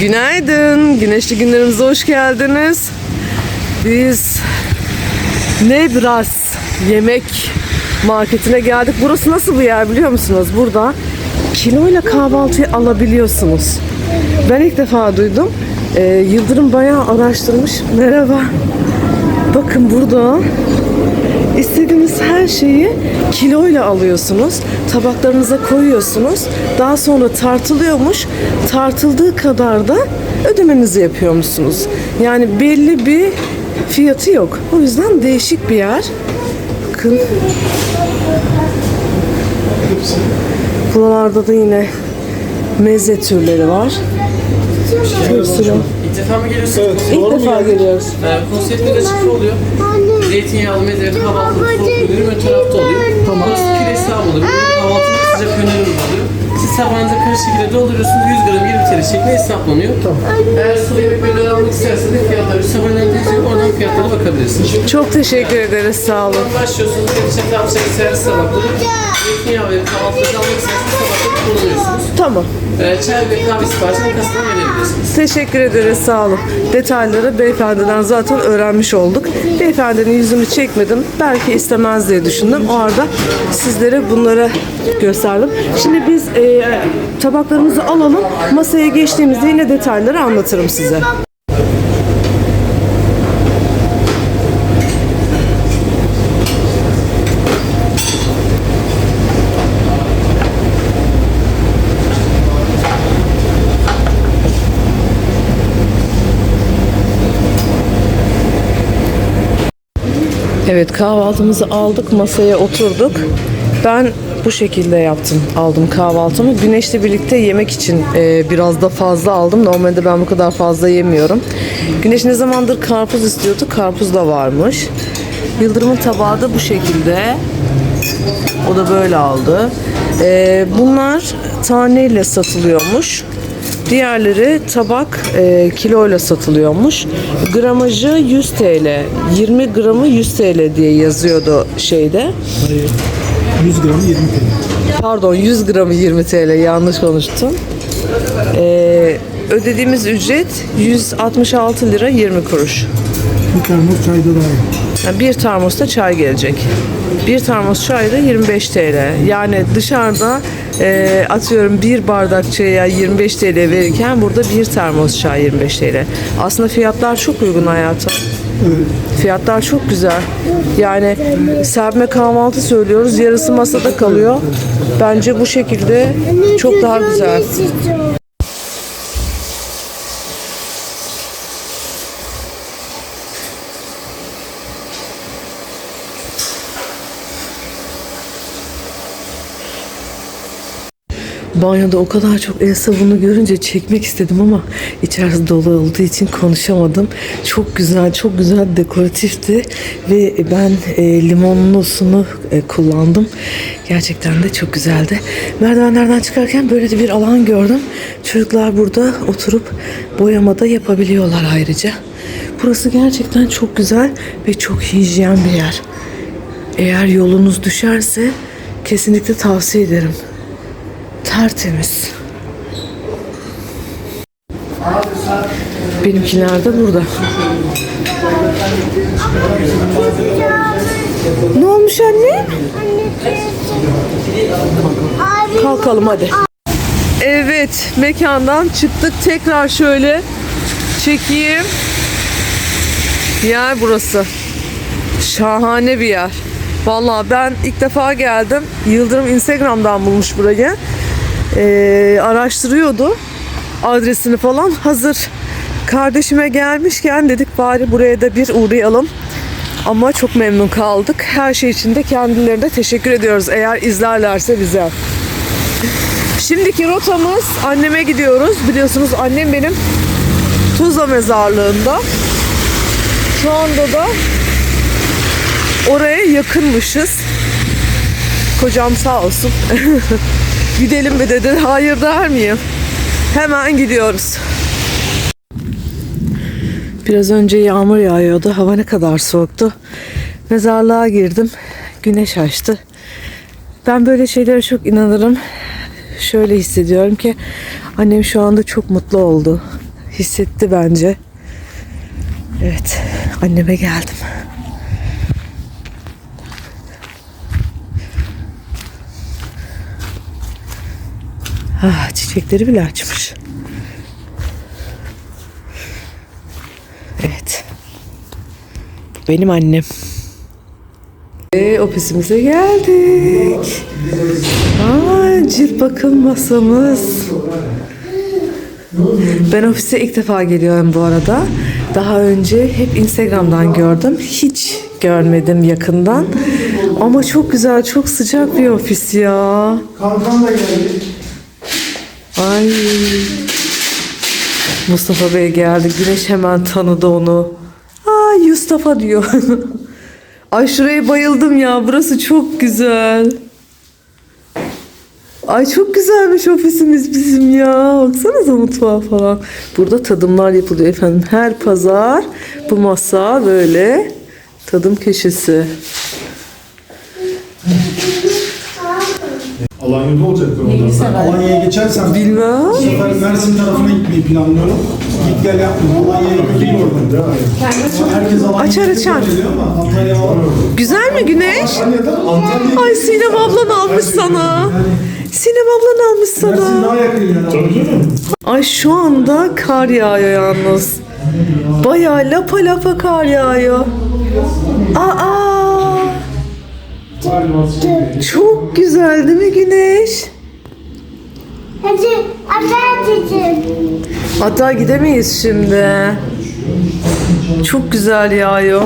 Günaydın. Güneşli günlerimize hoş geldiniz. Biz Nebras yemek marketine geldik. Burası nasıl bir yer biliyor musunuz? Burada kiloyla kahvaltıyı alabiliyorsunuz. Ben ilk defa duydum. Ee, Yıldırım bayağı araştırmış. Merhaba. Bakın burada İstediğiniz her şeyi kiloyla alıyorsunuz. Tabaklarınıza koyuyorsunuz. Daha sonra tartılıyormuş. Tartıldığı kadar da ödemenizi yapıyormuşsunuz. Yani belli bir fiyatı yok. O yüzden değişik bir yer. Bakın. Buralarda da yine meze türleri var. Bir sürü. İlk defa mı geliyorsunuz? Evet, İlk doğru mu defa geliyoruz. Ee, konseptler açık oluyor. Zeytinyağlı meze, kahvaltılık soğuk ürünü ön tarafta oluyor. Tamam. Burası kilo hesabı oluyor. Kahvaltılık sıcak ürünlerimiz oluyor. Siz tabağınıza karışık şekilde dolduruyorsunuz. 100 gram 20 TL şeklinde hesaplanıyor. Tamam. Eğer sulu yemek menüleri almak isterseniz fiyatları tabeladan yazıyor. Oradan fiyatlara bakabilirsiniz. Çok teşekkür ederiz. Sağ olun. Başlıyorsunuz. Geçecek yapacak servis tabakları. Zeytinyağı ve kahvaltılık almak isterseniz tabakları kullanıyorsunuz. Tamam. Ee, çay ve kahve siparişini kasından verebilirsiniz. Teşekkür ederiz, sağ olun. Detayları beyefendiden zaten öğrenmiş olduk. Beyefendinin yüzünü çekmedim. Belki istemez diye düşündüm. O arada sizlere bunları gösterdim. Şimdi biz e, tabaklarımızı alalım. Masaya geçtiğimizde yine detayları anlatırım size. Evet kahvaltımızı aldık masaya oturduk. Ben bu şekilde yaptım. Aldım kahvaltımı. Güneşle birlikte yemek için e, biraz da fazla aldım. Normalde ben bu kadar fazla yemiyorum. Güneş ne zamandır karpuz istiyordu. Karpuz da varmış. Yıldırım'ın tabağı da bu şekilde. O da böyle aldı. E, bunlar taneyle satılıyormuş. Diğerleri tabak e, kiloyla satılıyormuş. Gramajı 100 TL. 20 gramı 100 TL diye yazıyordu şeyde. Hayır. 100 gram 20 TL. Pardon 100 gramı 20 TL yanlış konuştum. E, ödediğimiz ücret 166 lira 20 kuruş. Bir termos çayda dahil. Yani bir termosta çay gelecek. Bir termos çay da 25 TL. Yani dışarıda e, atıyorum bir bardak çaya 25 TL verirken burada bir termos çay 25 TL. Aslında fiyatlar çok uygun hayatım. Fiyatlar çok güzel. Yani serpme kahvaltı söylüyoruz. Yarısı masada kalıyor. Bence bu şekilde çok daha güzel. Banyoda o kadar çok el sabunu görünce çekmek istedim ama içerisi dolu olduğu için konuşamadım. Çok güzel, çok güzel dekoratifti ve ben e, limonlusunu e, kullandım. Gerçekten de çok güzeldi. Merdivenlerden çıkarken böyle de bir alan gördüm. Çocuklar burada oturup boyamada yapabiliyorlar ayrıca. Burası gerçekten çok güzel ve çok hijyen bir yer. Eğer yolunuz düşerse kesinlikle tavsiye ederim. Tertemiz. Benimkiler de burada. Ne olmuş anne? Kalkalım hadi. Evet, mekandan çıktık. Tekrar şöyle çekeyim. Yer burası. Şahane bir yer. Vallahi ben ilk defa geldim. Yıldırım Instagram'dan bulmuş burayı. Ee, araştırıyordu adresini falan. Hazır kardeşime gelmişken dedik bari buraya da bir uğrayalım. Ama çok memnun kaldık. Her şey için de kendilerine teşekkür ediyoruz eğer izlerlerse bize. Şimdiki rotamız anneme gidiyoruz. Biliyorsunuz annem benim Tuzla mezarlığında. Şu anda da oraya yakınmışız. Kocam sağ olsun. Gidelim mi dedi. Hayır der miyim? Hemen gidiyoruz. Biraz önce yağmur yağıyordu. Hava ne kadar soğuktu. Mezarlığa girdim. Güneş açtı. Ben böyle şeylere çok inanırım. Şöyle hissediyorum ki annem şu anda çok mutlu oldu. hissetti bence. Evet, anneme geldim. Ah, çiçekleri bile açmış. Evet. Bu benim annem. Ve ofisimize geldik. Aa, cilt bakım masamız. Ben ofise ilk defa geliyorum bu arada. Daha önce hep Instagram'dan gördüm. Hiç görmedim yakından. Ama çok güzel, çok sıcak bir ofis ya. Kankan da geldi. Ay. Mustafa Bey geldi. Güneş hemen tanıdı onu. Ay Mustafa diyor. Ay şuraya bayıldım ya. Burası çok güzel. Ay çok güzelmiş ofisimiz bizim ya. Baksanıza mutfağı falan. Burada tadımlar yapılıyor efendim. Her pazar bu masa böyle tadım köşesi. Alanya'da olacaktır orada. Alanya'ya geçersen Bilmem. bu sefer Mersin tarafına gitmeyi planlıyorum. Git gel yapma. Alanya'ya götüreyim oradan. Herkes Alanya'ya Açar, açar. geliyor ama Antalya var. Güzel mi Güneş? Antalya'da Antalya Ay Sinem ablan almış sana. Sinem ablan almış Mersin sana. daha yakın yani. Tabii canım. Ay şu anda kar yağıyor yalnız. Bayağı lapa lapa kar yağıyor. Aa! Çok güzel değil mi Güneş? Hadi çekin. Hatta gidemeyiz şimdi. Çok güzel yağıyor.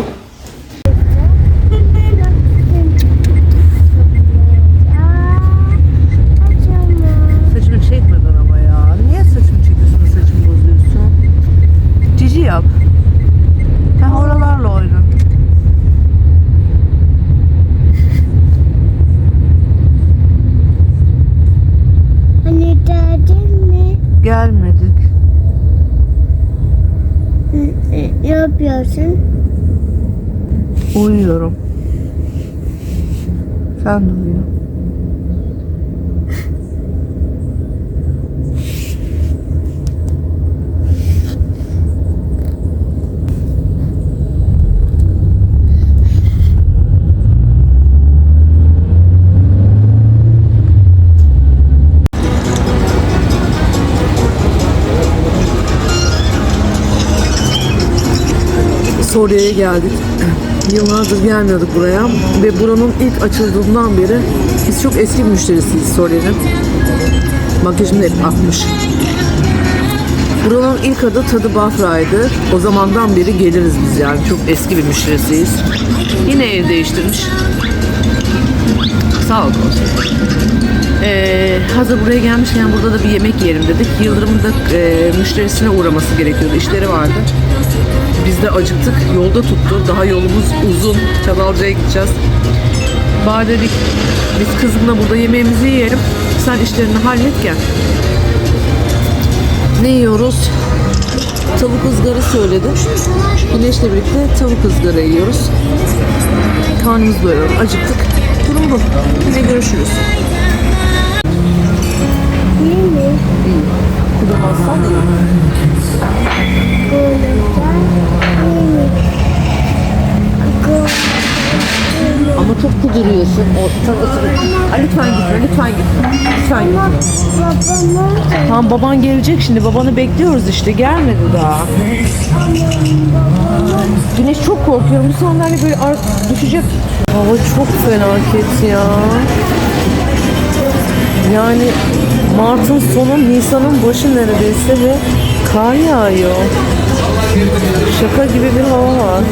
Gelmedik. Ne yapıyorsun? Uyuyorum. Sen de uyu. Suriye'ye geldik. Yıllardır gelmiyorduk buraya ve buranın ilk açıldığından beri biz çok eski bir müşterisiyiz Suriye'nin. Makyajım hep akmış. Buranın ilk adı Tadı Bafra'ydı. O zamandan beri geliriz biz yani. Çok eski bir müşterisiyiz. Yine ev değiştirmiş. Sağ ol olsun. Ee, hazır buraya gelmişken burada da bir yemek yiyelim dedik. Yıldırım'ın da e, müşterisine uğraması gerekiyordu. İşleri vardı. Biz de acıktık. Yolda tuttu. Daha yolumuz uzun. Çatalca'ya gideceğiz. Bari dedik biz kızımla burada yemeğimizi yiyelim. Sen işlerini hallet gel. Ne yiyoruz? Tavuk ızgara söyledi. Güneşle birlikte tavuk ızgara yiyoruz. Karnımız doyuyor. Acıktık. Durum bu. Yine görüşürüz. Mi? Ama çok kuduruyorsun. O takısını. Aa, lütfen gitme, lütfen gitme. Lütfen gitme. Tamam baban gelecek şimdi. Babanı bekliyoruz işte. Gelmedi daha. Güneş çok korkuyorum. Bu sandalye böyle düşecek. Hava çok felaket ya. Yani Mart'ın sonu, Nisan'ın başı neredeyse ve kar yağıyor. Şaka gibi bir hava var.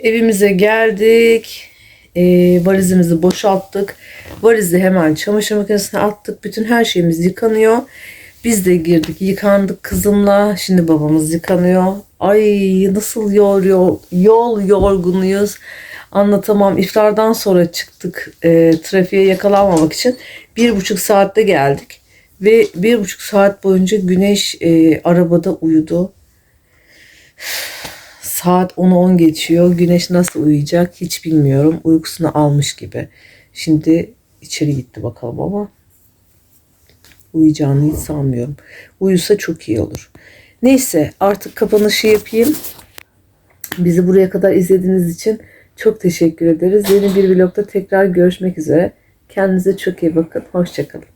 Evimize geldik. Ee, valizimizi boşalttık. Valizi hemen çamaşır makinesine attık. Bütün her şeyimiz yıkanıyor. Biz de girdik, yıkandık kızımla. Şimdi babamız yıkanıyor. Ay nasıl yol yol, yol yorgunuyuz. Anlatamam. İftardan sonra çıktık e, trafiğe yakalanmamak için. Bir buçuk saatte geldik. Ve bir buçuk saat boyunca Güneş e, arabada uyudu. Saat 10'u 10 geçiyor. Güneş nasıl uyuyacak hiç bilmiyorum. Uykusunu almış gibi. Şimdi içeri gitti bakalım ama uyuyacağını hiç sanmıyorum. Uyusa çok iyi olur. Neyse artık kapanışı yapayım. Bizi buraya kadar izlediğiniz için çok teşekkür ederiz. Yeni bir vlogda tekrar görüşmek üzere. Kendinize çok iyi bakın. Hoşçakalın.